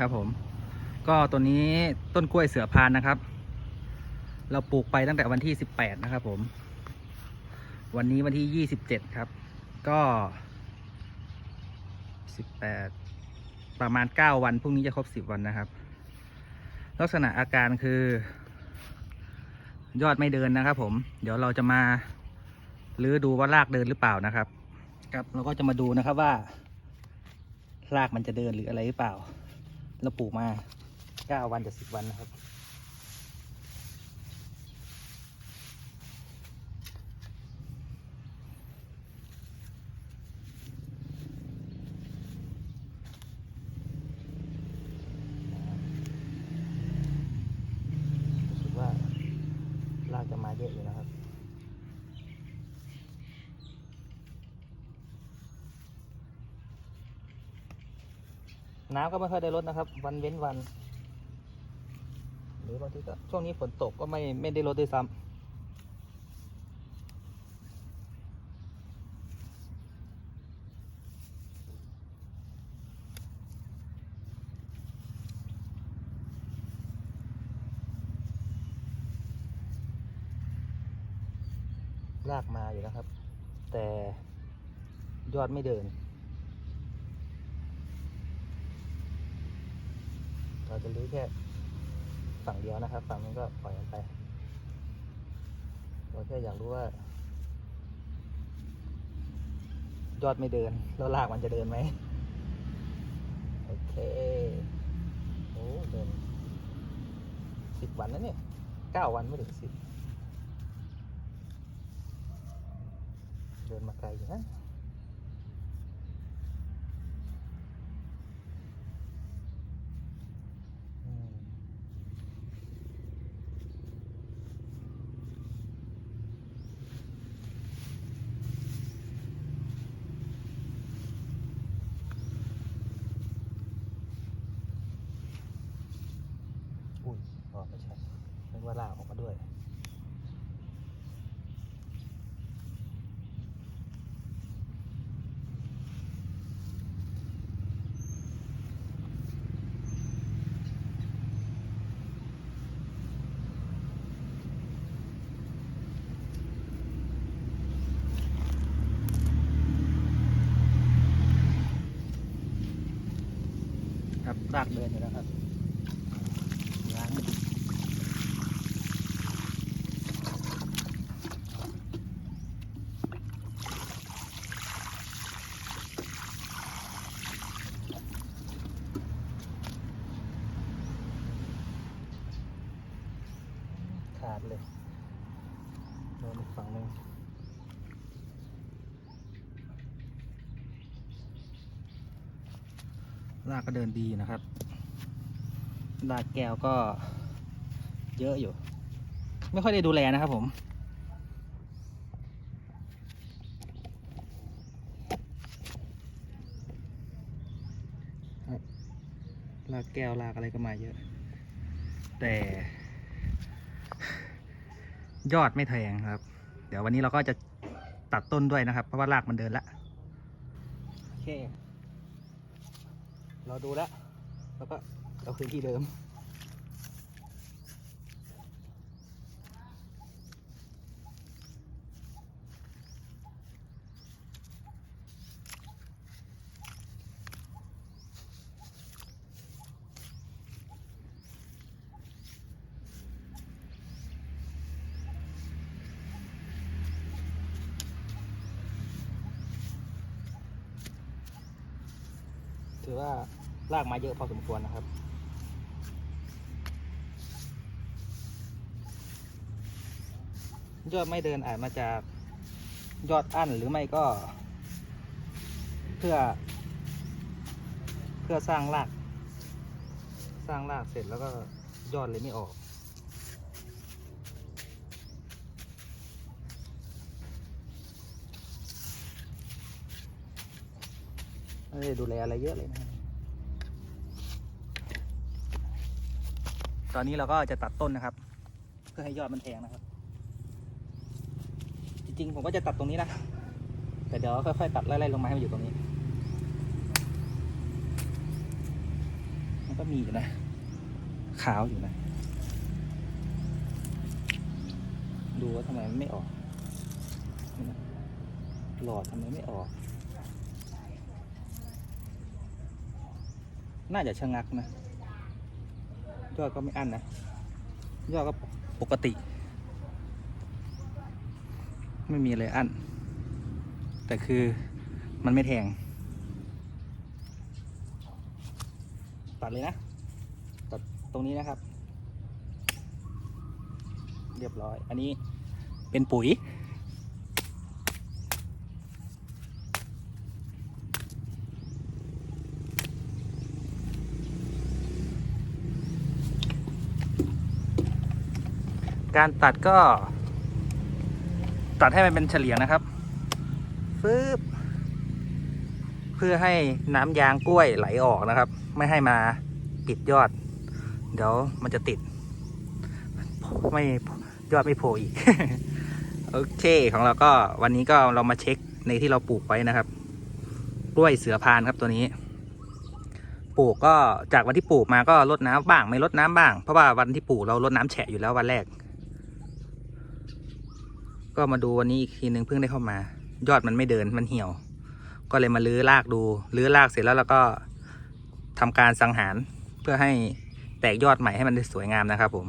ครับผม ก็ตัวนี้ต้นกล้วยเสือพานนะครับ เราปลูกไปตั้งแต่วันที่สิบแปดนะครับผม วันนี้วันที่ยี่สิบเจ็ดครับ ก็สิบแปดประมาณเก้าวันพรุ่งนี้จะครบสิบวันนะครับ ลักษณะอาการคือ ยอดไม่เดินนะครับ ผม เดี๋ยวเราจะมาลื้อดูว่ารากเดินหรือเปล่านะครับ ครับเราก็จะมาดูนะครับว่ารากมันจะเดินหรืออะไรหรือเปล่า เราปลูกมาเก้าวันจะสิบวันนะครับ รู้สึกว่ารากจะมาเยอะอยู่นะครับ น้ำก็ไม่ค่อยได้ลดนะครับ วันเว้นวัน หรือบางทีก็ช่วงนี้ฝนตกก็ไม่ไม่ได้ลดด้วยซ้ำรากมาอยู่นะครับ แต่ยอดไม่เดิน เราจะรื้อแค่ฝั่งเดียวนะครับ ฝั่งนี้ก็ปล่อยมันไปเราแค่อยากรู้ว่า ยอดไม่เดิน แล้วรากมันจะเดินไหมโอเคโอ้เดินสิบวันแล้วเนี่ยเก้าวันไม่ถึงสิบเดินมาไกลอยู่นะ อืมอุ้ยอ๋อไม่ใช่นึก ว่าลากออกมาด้วย ครับรากเดินอยู่แล้วครับล้างขา ดเลยโดนอีกฝั่งหนึ่งรากก็เดินดีนะครับรากแก้วก็เยอะอยู่ ไม่ค่อยได้ดูแลนะครับผมรากแก้วรากอะไรก็มาเยอะ แต่ ยอดไม่แทงครับ เดี๋ยววันนี้เราก็จะตัดต้นด้วยนะครับ เพราะว่ารากมันเดินละโอเค เราดูแล้วแล้วก็เราคืนที่เดิม ถือว่าลากมาเยอะพอสมควรนะครับ ยอดไม่เดินอาจมาจากยอดอั้นหรือไม่ก็ เพื่อ เพื่อสร้างราก สร้างรากเสร็จแล้วก็ยอดเลยไม่ออก ไม่ได้ดูแลอะไรเยอะเลยนะ ตอนนี้เราก็จะตัดต้นนะครับ เพื่อให้ยอดมันแทงนะครับ จริงๆผมก็จะตัดตรงนี้นะ แต่เดี๋ยวค่อยๆตัดไล่ๆลงมาให้มันอยู่ตรงนี้ มันก็ก็มีอยู่นะ ขาวอยู่นะ ดูว่าทำไมมันไม่ออก หลอดทำไมไม่ออก น่าจะชะงักนะยอดก็ไม่อั้นนะยอดก็ปกติ ไม่มีอะไรอั้นแต่คือมันไม่แทง ตัดเลยนะ ตัดตรงนี้นะครับ เรียบร้อย อันนี้เป็นปุ๋ย การตัดก็ ตัดให้มันเป็นเฉลียงนะครับฟืบเพื่อให้น้ำยางกล้วยไหลออกนะครับ ไม่ให้มาปิดยอด เดี๋ยวมันจะติด ไม่ยอดไม่โผล่อีก โอเคของเราก็วันนี้ก็เรามาเช็คในที่เราปลูกไว้นะครับ กล้วยเสือพานครับตัวนี้ ปลูกก็จากวันที่ปลูกมาก็ลดน้ำบ้าง ไม่ลดน้ำบ้าง เพราะว่าวันที่ปลูกเราลดน้ำแฉะอยู่แล้ววันแรก ก็มาดูวันนี้อีกทีหนึ่งเพิ่งได้เข้ามา ยอดมันไม่เดินมันเหี่ยว ก็เลยมาลื้อรากดูลื้อรากเสร็จแล้วเราก็ทำการสังหารเพื่อให้แตกยอดใหม่ให้มันสวยงามนะครับผม